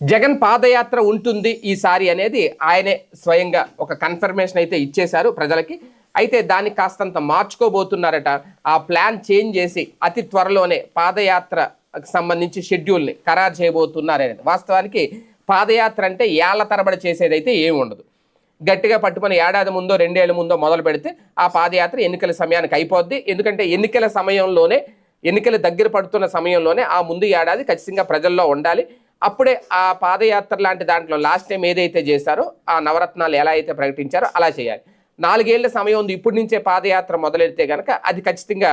జగన్ పాదయాత్ర ఉంటుంది ఈసారి అనేది ఆయనే స్వయంగా ఒక కన్ఫర్మేషన్ అయితే ఇచ్చేశారు ప్రజలకి. అయితే దాన్ని కాస్తంత మార్చుకోబోతున్నారట. ఆ ప్లాన్ చేంజ్ చేసి అతి త్వరలోనే పాదయాత్రకు సంబంధించి షెడ్యూల్ని ఖరారు చేయబోతున్నారనేది. వాస్తవానికి పాదయాత్ర అంటే ఏళ్ళ తరబడి చేసేదైతే ఏమి ఉండదు. గట్టిగా పట్టుకొని ఏడాది ముందో రెండేళ్ళ ముందో మొదలు పెడితే ఆ పాదయాత్ర ఎన్నికల సమయానికి అయిపోద్ది. ఎందుకంటే ఎన్నికల సమయంలోనే ఎన్నికలు దగ్గర పడుతున్న సమయంలోనే ఆ ముందు ఏడాది ఖచ్చితంగా ప్రజల్లో ఉండాలి. అప్పుడే ఆ పాదయాత్ర లాంటి దాంట్లో లాస్ట్ టైం ఏదైతే చేశారో ఆ నవరత్నాలు ఎలా అయితే ప్రకటించారో అలా చేయాలి. నాలుగేళ్ళ సమయం ఉంది. ఇప్పటి నుంచే పాదయాత్ర మొదలెడితే కనుక అది ఖచ్చితంగా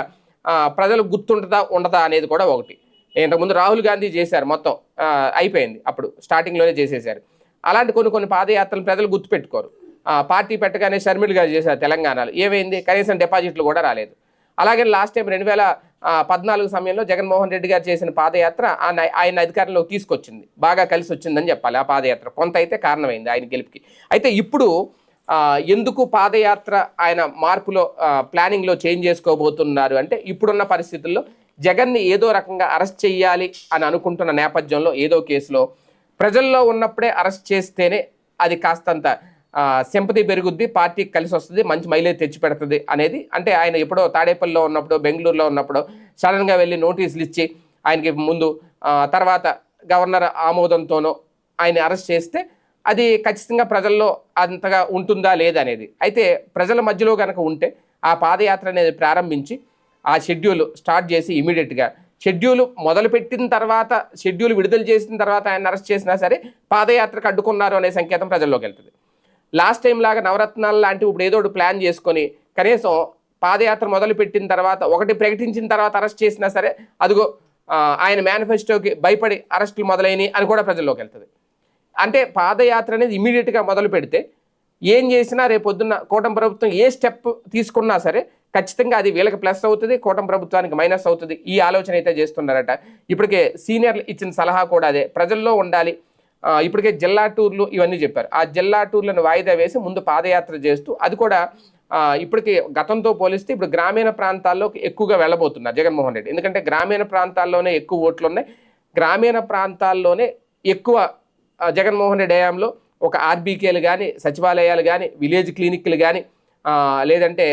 ప్రజలకు గుర్తుంటుందా ఉండదా అనేది కూడా ఒకటి. ఇంతకుముందు రాహుల్ గాంధీ చేశారు మొత్తం అయిపోయింది. అప్పుడు స్టార్టింగ్లోనే చేసేశారు అలాంటి కొన్ని కొన్ని పాదయాత్రలు ప్రజలు గుర్తుపెట్టుకోరు. పార్టీ పెట్టగానే షర్మిల్ గారు చేశారు తెలంగాణలో. ఏమైంది? కనీసం డిపాజిట్లు కూడా రాలేదు. అలాగే లాస్ట్ టైం రెండు వేల పద్నాలుగు సమయంలో జగన్మోహన్ రెడ్డి గారు చేసిన పాదయాత్ర ఆయన ఆయన అధికారంలోకి తీసుకొచ్చింది. బాగా కలిసి వచ్చిందని చెప్పాలి ఆ పాదయాత్ర. కొంత అయితే కారణమైంది ఆయన గెలుపుకి. అయితే ఇప్పుడు ఎందుకు పాదయాత్ర ఆయన మార్పులో ప్లానింగ్లో చేంజ్ చేసుకోబోతున్నారు అంటే ఇప్పుడున్న పరిస్థితుల్లో జగన్ని ఏదో రకంగా అరెస్ట్ చేయాలి అని అనుకుంటున్న నేపథ్యంలో ఏదో కేసులో ప్రజల్లో ఉన్నప్పుడే అరెస్ట్ చేస్తేనే అది కాస్తంత సింపతి పెరుగుద్ది పార్టీకి కలిసి వస్తుంది మంచి మైలేజ్ తెచ్చి పెడుతుంది అనేది. అంటే ఆయన ఎప్పుడో తాడేపల్లిలో ఉన్నప్పుడు బెంగళూరులో ఉన్నప్పుడు సడన్గా వెళ్ళి నోటీసులు ఇచ్చి ఆయనకి ముందు తర్వాత గవర్నర్ ఆమోదంతోనో ఆయన అరెస్ట్ చేస్తే అది ఖచ్చితంగా ప్రజల్లో అంతగా ఉంటుందా లేదనేది అయితే ప్రజల మధ్యలో కనుక ఉంటే ఆ పాదయాత్ర అనేది ప్రారంభించి ఆ షెడ్యూల్ స్టార్ట్ చేసి ఇమీడియట్గా షెడ్యూల్ మొదలుపెట్టిన తర్వాత షెడ్యూల్ విడుదల చేసిన తర్వాత ఆయన అరెస్ట్ చేసినా సరే పాదయాత్రకు అడ్డుకున్నారు అనే సంకేతం ప్రజల్లోకి వెళ్తుంది. లాస్ట్ టైం లాగా నవరత్నాలు లాంటి ఇప్పుడు ఏదో ఒకటి ప్లాన్ చేసుకొని కనీసం పాదయాత్ర మొదలుపెట్టిన తర్వాత ఒకటి ప్రకటించిన తర్వాత అరెస్ట్ చేసినా సరే అదిగో ఆయన మేనిఫెస్టోకి భయపడి అరెస్టులు మొదలైనవి అని కూడా ప్రజల్లోకి వెళ్తుంది. అంటే పాదయాత్ర అనేది ఇమీడియట్గా మొదలు పెడితే ఏం చేసినా రేపు పొద్దున్న కూటమి ప్రభుత్వం ఏ స్టెప్ తీసుకున్నా సరే ఖచ్చితంగా అది వీళ్ళకి ప్లస్ అవుతుంది కూటమి ప్రభుత్వానికి మైనస్ అవుతుంది. ఈ ఆలోచన అయితే చేస్తున్నారట. ఇప్పటికే సీనియర్లు ఇచ్చిన సలహా కూడా అదే. ప్రజల్లో ఉండాలి. ఇప్పటికే జిల్లా టూర్లు ఇవన్నీ చెప్పారు. ఆ జిల్లా టూర్లను వాయిదా వేసి ముందు పాదయాత్ర చేస్తూ అది కూడా ఇప్పటికి గతంతో పోలిస్తే ఇప్పుడు గ్రామీణ ప్రాంతాల్లో ఎక్కువగా వెళ్ళబోతున్నారు జగన్మోహన్ రెడ్డి. ఎందుకంటే గ్రామీణ ప్రాంతాల్లోనే ఎక్కువ ఓట్లు ఉన్నాయి. గ్రామీణ ప్రాంతాల్లోనే ఎక్కువ జగన్మోహన్ రెడ్డి హయాంలో ఒక ఆర్బీకేలు కానీ సచివాలయాలు కానీ విలేజ్ క్లినిక్లు కానీ లేదంటే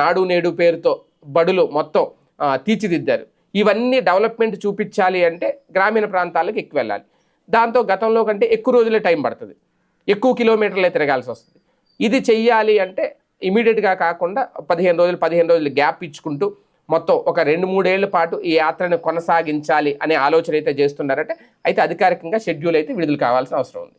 నాడు నేడు పేరుతో బడులు మొత్తం తీర్చిదిద్దారు. ఇవన్నీ డెవలప్మెంట్ చూపించాలి అంటే గ్రామీణ ప్రాంతాలకు ఎక్కువ వెళ్ళాలి. దాంతో గతంలో కంటే ఎక్కువ రోజులే టైం పడుతుంది. ఎక్కువ కిలోమీటర్లే తిరగాల్సి వస్తుంది. ఇది చెయ్యాలి అంటే ఇమీడియట్గా కాకుండా పదిహేను రోజులు పదిహేను రోజులు గ్యాప్ ఇచ్చుకుంటూ మొత్తం ఒక రెండు మూడేళ్ళ పాటు ఈ యాత్రను కొనసాగించాలి అనే ఆలోచన అయితే చేస్తున్నారంటే అయితే అధికారికంగా షెడ్యూల్ అయితే విడుదల కావాల్సిన అవసరం ఉంది.